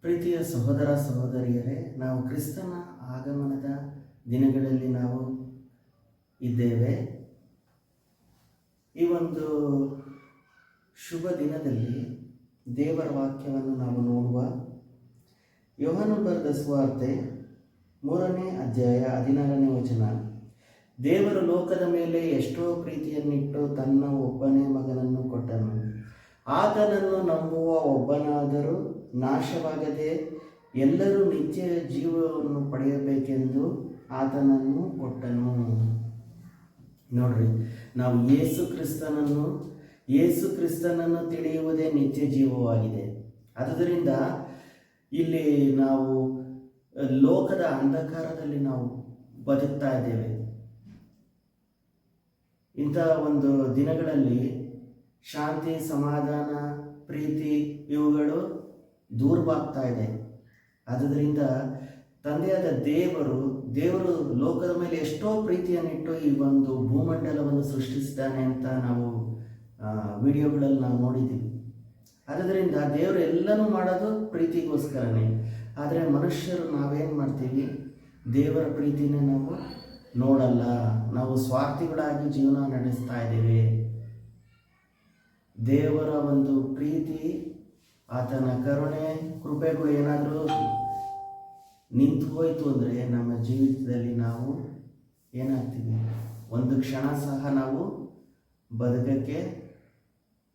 ಪ್ರೀತಿಯ ಸಹೋದರ ಸಹೋದರಿಯರೇ, ನಾವು ಕ್ರಿಸ್ತನ ಆಗಮನದ ದಿನಗಳಲ್ಲಿ ನಾವು ಇದ್ದೇವೆ. ಈ ಒಂದು ಶುಭ ದಿನದಲ್ಲಿ ದೇವರ ವಾಕ್ಯವನ್ನು ನಾವು ನೋಡುವ ಯೋಹನು ಬರೆದ ಸ್ವಾರ್ತೆ ಮೂರನೇ ಅಧ್ಯಾಯ ಹದಿನಾರನೇ ವಚನ. ದೇವರು ಲೋಕದ ಮೇಲೆ ಎಷ್ಟೋ ಪ್ರೀತಿಯನ್ನಿಟ್ಟು ತನ್ನ ಒಬ್ಬನೇ ಮಗನನ್ನು ಕೊಟ್ಟನು. ಆತನನ್ನು ನಂಬುವ ಒಬ್ಬನಾದರೂ ನಾಶವಾಗದೆ ಎಲ್ಲರೂ ನಿತ್ಯ ಜೀವವನ್ನು ಪಡೆಯಬೇಕೆಂದು ಆತನನ್ನು ಕೊಟ್ಟನು. ನೋಡ್ರಿ, ನಾವು ಯೇಸು ಕ್ರಿಸ್ತನನ್ನು ಯೇಸು ಕ್ರಿಸ್ತನನ್ನು ತಿಳಿಯುವುದೇ ನಿತ್ಯ ಜೀವವಾಗಿದೆ. ಆದ್ದರಿಂದ ಇಲ್ಲಿ ನಾವು, ಲೋಕದ ಅಂಧಕಾರದಲ್ಲಿ ನಾವು ಬದುಕ್ತಾ ಇದ್ದೇವೆ. ಇಂಥ ಒಂದು ದಿನಗಳಲ್ಲಿ ಶಾಂತಿ, ಸಮಾಧಾನ, ಪ್ರೀತಿ ಇವುಗಳು ದೂರವಾಗ್ತಾ ಇದೆ. ಆದ್ದರಿಂದ ತಂದೆಯಾದ ದೇವರು ದೇವರು ಲೋಕದ ಮೇಲೆ ಎಷ್ಟೋ ಪ್ರೀತಿಯನ್ನಿಟ್ಟು ಈ ಒಂದು ಭೂಮಂಡಲವನ್ನು ಸೃಷ್ಟಿಸಿದ್ದಾನೆ ಅಂತ ನಾವು ವಿಡಿಯೋಗಳಲ್ಲಿ ನಾವು ನೋಡಿದ್ದೀವಿ. ಆದ್ದರಿಂದ ದೇವರು ಎಲ್ಲನೂ ಮಾಡೋದು ಪ್ರೀತಿಗೋಸ್ಕರನೇ. ಆದರೆ ಮನುಷ್ಯರು ನಾವೇನು ಮಾಡ್ತೀವಿ? ದೇವರ ಪ್ರೀತಿನೇ ನಾವು ನೋಡಲ್ಲ. ನಾವು ಸ್ವಾರ್ಥಿಗಳಾಗಿ ಜೀವನ ನಡೆಸ್ತಾ ಇದ್ದೇವೆ. ದೇವರ ಒಂದು ಪ್ರೀತಿ ಆತನ ಕರುಣೆ ಕೃಪೆಗಳು ಏನಾದರೂ ನಿಂತು ಹೋಯಿತು ಅಂದರೆ ನಮ್ಮ ಜೀವಿತದಲ್ಲಿ ನಾವು ಏನಾಗ್ತೀವಿ? ಒಂದು ಕ್ಷಣ ಸಹ ನಾವು ಬದುಕಕ್ಕೆ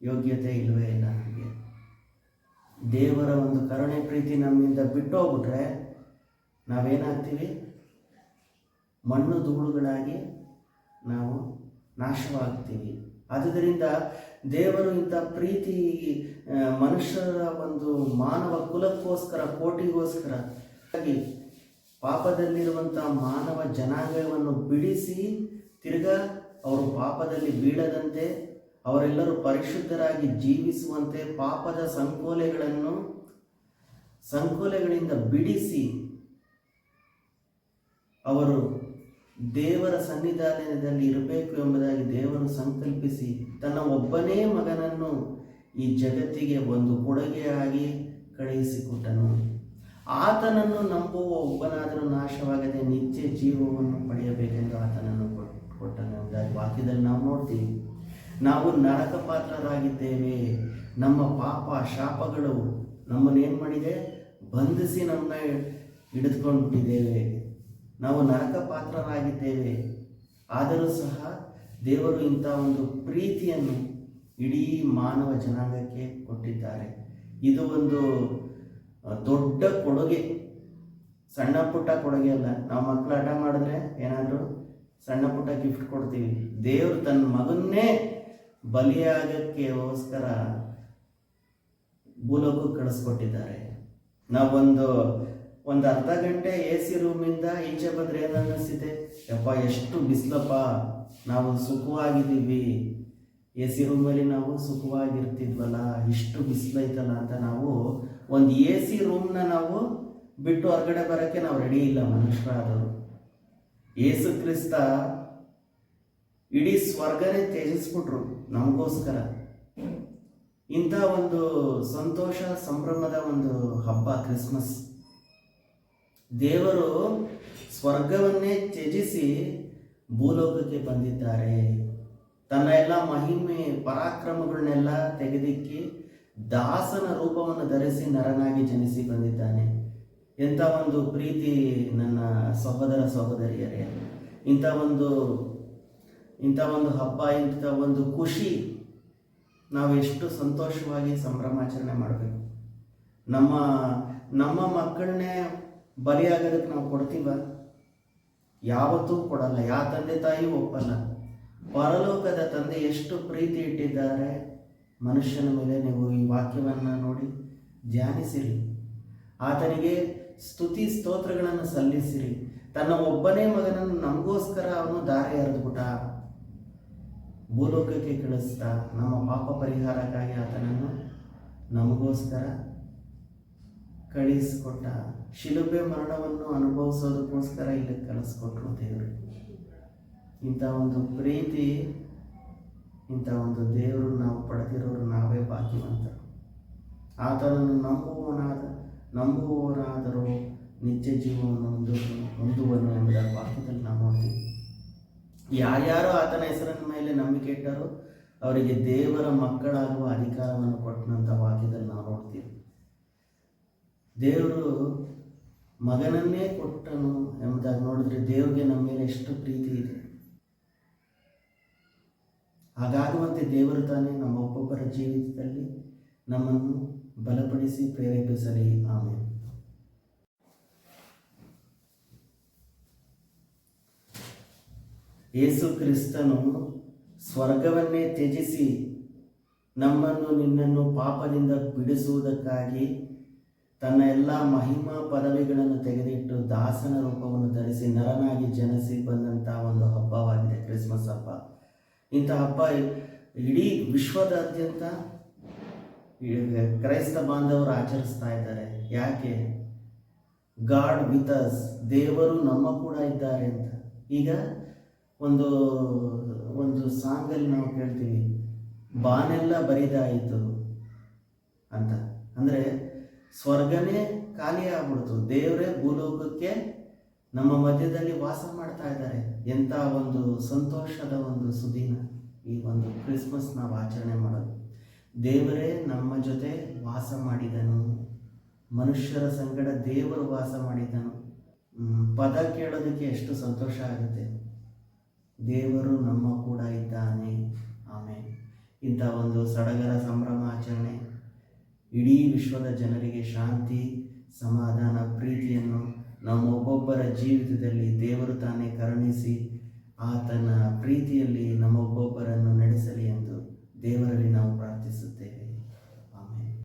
ಯೋಗ್ಯತೆ ಇಲ್ಲವೇ ಇಲ್ಲ ನಮಗೆ. ದೇವರ ಒಂದು ಕರುಣೆ ಪ್ರೀತಿ ನಮ್ಮಿಂದ ಬಿಟ್ಟು ಹೋಗ್ಬಿಟ್ರೆ ನಾವೇನಾಗ್ತೀವಿ? ಮಣ್ಣು ಧೂಳುಗಳಾಗಿ ನಾವು ನಾಶವಾಗ್ತೀವಿ. ಆದುದರಿಂದ ದೇವರು ಇಂಥ ಪ್ರೀತಿ ಮನುಷ್ಯರ ಒಂದು ಮಾನವ ಕುಲಕ್ಕೋಸ್ಕರ, ಕೋಟಿಗೋಸ್ಕರ. ಹಾಗಾಗಿ ಪಾಪದಲ್ಲಿರುವಂಥ ಮಾನವ ಜನಾಂಗವನ್ನು ಬಿಡಿಸಿ ತಿರ್ಗಾ ಅವರು ಪಾಪದಲ್ಲಿ ಬೀಳದಂತೆ ಅವರೆಲ್ಲರೂ ಪರಿಶುದ್ಧರಾಗಿ ಜೀವಿಸುವಂತೆ ಪಾಪದ ಸಂಕೋಲೆಗಳನ್ನು, ಸಂಕೋಲೆಗಳಿಂದ ಬಿಡಿಸಿ ಅವರು ದೇವರ ಸನ್ನಿಧಾನದಲ್ಲಿ ಇರಬೇಕು ಎಂಬುದಾಗಿ ದೇವರು ಸಂಕಲ್ಪಿಸಿ ತನ್ನ ಒಬ್ಬನೇ ಮಗನನ್ನು ಈ ಜಗತ್ತಿಗೆ ಒಂದು ಕೊಡುಗೆಯಾಗಿ ಕಳುಹಿಸಿಕೊಟ್ಟನು. ಆತನನ್ನು ನಂಬುವ ಒಬ್ಬನಾದರೂ ನಾಶವಾಗದೆ ನಿತ್ಯ ಜೀವವನ್ನು ಪಡೆಯಬೇಕೆಂದು ಆತನನ್ನು ಕೊಟ್- ಕೊಟ್ಟನು. ಎಂಬುದಾಗಿ ವಾಕ್ಯದಲ್ಲಿ ನಾವು ನೋಡ್ತೀವಿ, ನಾವು ನರಕ ಪಾತ್ರರಾಗಿದ್ದೇವೆ, ನಮ್ಮ ಪಾಪ ಶಾಪಗಳು ನಮ್ಮನ್ನೇನು ಮಾಡಿದೆ? ಬಂಧಿಸಿ ನಮ್ಮನ್ನ ಹಿಡಿದುಕೊಂಡ್ಬಿಟ್ಟಿದ್ದೇವೆ. ನಾವು ನರಕ ಪಾತ್ರರಾಗಿದ್ದೇವೆ ಆದರೂ ಸಹ ದೇವರು ಇಂಥ ಒಂದು ಪ್ರೀತಿಯನ್ನು ಇಡೀ ಮಾನವ ಜನಾಂಗಕ್ಕೆ ಕೊಟ್ಟಿದ್ದಾರೆ. ಇದು ಒಂದು ದೊಡ್ಡ ಕೊಡುಗೆ. ಸಣ್ಣ ಪುಟ್ಟ ಕೊಡುಗೆ ಅಲ್ಲ. ನಾವು ಮಕ್ಕಳು ಹಠ ಮಾಡಿದ್ರೆ ಏನಾದರೂ ಸಣ್ಣ ಪುಟ್ಟ ಗಿಫ್ಟ್ ಕೊಡ್ತೀವಿ. ದೇವರು ತನ್ನ ಮಗನ್ನೇ ಬಲಿಯಾಗಕ್ಕೆಗೋಸ್ಕರ ಭೂಲೋಕಕ್ಕೆ ಕಳಿಸ್ಕೊಟ್ಟಿದ್ದಾರೆ. ನಾವೊಂದು ಒಂದು ಅರ್ಧ ಗಂಟೆ ಎ ಸಿ ರೂಮಿಂದ ಈಚೆ ಬಂದರೆ ಏನು ಯಪ್ಪ, ಎಷ್ಟು ಬಿಸಿಲಪ್ಪ. ನಾವು ಸುಖವಾಗಿದ್ದೀವಿ. ಎ ಸಿ ರೂಮಲ್ಲಿ ನಾವು ಸುಖವಾಗಿರ್ತಿದ್ವಲ್ಲ, ಇಷ್ಟು ಬಿಸಿಲೈತಲ್ಲ ಅಂತ ನಾವು ಒಂದು ಎ ಸಿ ರೂಮ್ನ ನಾವು ಬಿಟ್ಟು ಹೊರಗಡೆ ಬರೋಕ್ಕೆ ನಾವು ರೆಡಿ ಇಲ್ಲ ಮನುಷ್ಯರಾದವರು. ಏಸು ಕ್ರಿಸ್ತ ಇಡೀ ಸ್ವರ್ಗನೇ ತ್ಯಜಿಸ್ಬಿಟ್ರು ನಮಗೋಸ್ಕರ. ಇಂಥ ಒಂದು ಸಂತೋಷ ಸಂಭ್ರಮದ ಒಂದು ಹಬ್ಬ ಕ್ರಿಸ್ಮಸ್. ದೇವರು ಸ್ವರ್ಗವನ್ನೇ ತ್ಯಜಿಸಿ ಭೂಲೋಕಕ್ಕೆ ಬಂದಿದ್ದಾರೆ. ತನ್ನ ಎಲ್ಲ ಮಹಿಮೆ, ಪರಾಕ್ರಮಗಳನ್ನೆಲ್ಲ ತೆಗೆದಿಕ್ಕಿ ದಾಸನ ರೂಪವನ್ನು ಧರಿಸಿ ನರನಾಗಿ ಜನಿಸಿ ಬಂದಿದ್ದಾನೆ. ಎಂಥ ಒಂದು ಪ್ರೀತಿ ನನ್ನ ಸಹೋದರ ಸಹೋದರಿಯರೇ. ಇಂಥ ಒಂದು ಇಂಥ ಒಂದು ಹಬ್ಬ, ಇಂಥ ಒಂದು ಖುಷಿ ನಾವು ಎಷ್ಟು ಸಂತೋಷವಾಗಿ ಸಂಭ್ರಮಾಚರಣೆ ಮಾಡಬೇಕು. ನಮ್ಮ ನಮ್ಮ ಮಕ್ಕಳನ್ನೇ ಬಲಿಯಾಗೋದಕ್ಕೆ ನಾವು ಕೊಡ್ತೀವ? ಯಾವತ್ತೂ ಕೊಡಲ್ಲ. ಯಾವ ತಂದೆ ತಾಯಿ ಒಪ್ಪಲ್ಲ. ಪರಲೋಕದ ತಂದೆ ಎಷ್ಟು ಪ್ರೀತಿ ಇಟ್ಟಿದ್ದಾರೆ. ಮನುಷ್ಯನ ಮೇಲೆ ನೀವು ಈ ವಾಕ್ಯವನ್ನು ನೋಡಿ ಧ್ಯಾನಿಸಿರಿ. ಆತನಿಗೆ ಸ್ತುತಿ ಸ್ತೋತ್ರಗಳನ್ನು ಸಲ್ಲಿಸಿರಿ. ತನ್ನ ಒಬ್ಬನೇ ಮಗನನ್ನು ನಮಗೋಸ್ಕರ ಅವನು ದಾರಿ ಹರಿದ್ಬಿಟ್ಟ. ಭೂಲೋಕಕ್ಕೆ ಕಳಿಸ್ತಾ ನಮ್ಮ ಪಾಪ ಪರಿಹಾರಕ್ಕಾಗಿ ಆತನನ್ನು ನಮಗೋಸ್ಕರ ಕಳಿಸ್ಕೊಟ್ಟ. ಶಿಲುಬೆ ಮರಣವನ್ನು ಅನುಭವಿಸೋದಕ್ಕೋಸ್ಕರ ಇಲ್ಲಿ ಕಳಿಸ್ಕೊಟ್ರು ದೇವರು. ಇಂಥ ಒಂದು ಪ್ರೀತಿ, ಇಂಥ ಒಂದು ದೇವರು ನಾವು ಪಡೆದಿರೋರು ನಾವೇ ಭಾಗ್ಯವಂತರು. ಆತನನ್ನು ನಂಬುವವನಾದ, ನಂಬುವವರಾದರೂ ನಿತ್ಯ ಜೀವವನ್ನು ಒಂದು ಹೊಂದುವನು ಎಂಬುದರ ವಾಕ್ಯದಲ್ಲಿ ನಾವು ನೋಡ್ತೀವಿ. ಯಾರ್ಯಾರು ಆತನ ಹೆಸರಿನ ಮೇಲೆ ನಂಬಿಕೆ ಇಟ್ಟರು ಅವರಿಗೆ ದೇವರ ಮಕ್ಕಳಾಗುವ ಅಧಿಕಾರವನ್ನು ಕೊಟ್ಟನಂಥ ವಾಕ್ಯದಲ್ಲಿ ನಾವು ನೋಡ್ತೀವಿ. ದೇವರು ಮಗನನ್ನೇ ಕೊಟ್ಟನು ಎಂಬುದಾಗಿ ನೋಡಿದ್ರೆ ದೇವರಿಗೆ ನಮ್ಮ ಮೇಲೆ ಎಷ್ಟು ಪ್ರೀತಿ ಇದೆ. ಹಾಗಾಗುವಂತೆ ದೇವರು ತಾನೇ ನಮ್ಮ ಒಬ್ಬೊಬ್ಬರ ಜೀವಿತದಲ್ಲಿ ನಮ್ಮನ್ನು ಬಲಪಡಿಸಿ ಪ್ರೇರೇಪಿಸಲಿ. ಆಮೇಲೆ ಯೇಸು ಕ್ರಿಸ್ತನು ಸ್ವರ್ಗವನ್ನೇ ತ್ಯಜಿಸಿ ನಮ್ಮನ್ನು ನಿನ್ನನ್ನು ಪಾಪದಿಂದ ಬಿಡಿಸುವುದಕ್ಕಾಗಿ ತನ್ನ ಎಲ್ಲ ಮಹಿಮಾ ಪದವಿಗಳನ್ನು ತೆಗೆದಿಟ್ಟು ದಾಸನ ರೂಪವನ್ನು ಧರಿಸಿ ನರನಾಗಿ ಜನಿಸಿ ಬಂದಂಥ ಒಂದು ಹಬ್ಬವಾಗಿದೆ ಕ್ರಿಸ್ಮಸ್ ಹಬ್ಬ. ಇಂಥ ಹಬ್ಬ ಇಡೀ ವಿಶ್ವದಾದ್ಯಂತ ಕ್ರೈಸ್ತ ಬಾಂಧವರು ಆಚರಿಸ್ತಾ ಇದ್ದಾರೆ. ಯಾಕೆ? ಗಾಡ್ ವಿತ್ ಅಸ್ ದೇವರು ನಮ್ಮ ಕೂಡ ಇದ್ದಾರೆ ಅಂತ. ಈಗ ಒಂದು ಒಂದು ಸಾಂಗಲ್ಲಿ ನಾವು ಕೇಳ್ತೀವಿ, ಬಾನೆಲ್ಲ ಬರಿದಾಯಿತು ಅಂತ. ಅಂದರೆ ಸ್ವರ್ಗನೇ ಖಾಲಿ ಆಗ್ಬಿಡ್ತು. ದೇವರೇ ಭೂಲೋಕಕ್ಕೆ ನಮ್ಮ ಮಧ್ಯದಲ್ಲಿ ವಾಸ ಮಾಡ್ತಾ ಇದ್ದಾರೆ. ಎಂಥ ಒಂದು ಸಂತೋಷದ ಒಂದು ಸುದಿನ ಈ ಒಂದು ಕ್ರಿಸ್ಮಸ್ ನಾವು ಆಚರಣೆ ಮಾಡೋದು. ದೇವರೇ ನಮ್ಮ ಜೊತೆ ವಾಸ ಮಾಡಿದನು. ಮನುಷ್ಯರ ಸಂಗಡ ದೇವರು ವಾಸ ಮಾಡಿದನು. ಪದ ಕೇಳೋದಕ್ಕೆ ಎಷ್ಟು ಸಂತೋಷ ಆಗುತ್ತೆ. ದೇವರು ನಮ್ಮ ಕೂಡ ಇದ್ದಾನೆ. ಆಮೇಲೆ ಇಂಥ ಒಂದು ಸಡಗರ ಸಂಭ್ರಮಾಚರಣೆ. ಇಡೀ ವಿಶ್ವದ ಜನರಿಗೆ ಶಾಂತಿ, ಸಮಾಧಾನ, ಪ್ರೀತಿಯನ್ನು ನಮ್ಮ ಒಬ್ಬೊಬ್ಬರ ಜೀವಿತದಲ್ಲಿ ದೇವರು ತಾನೇ ಕರುಣಿಸಿ ಆತನ ಪ್ರೀತಿಯಲ್ಲಿ ನಮ್ಮೊಬ್ಬೊಬ್ಬರನ್ನು ನಡೆಸಲಿ ಎಂದು ದೇವರಲ್ಲಿ ನಾವು ಪ್ರಾರ್ಥಿಸುತ್ತೇವೆ.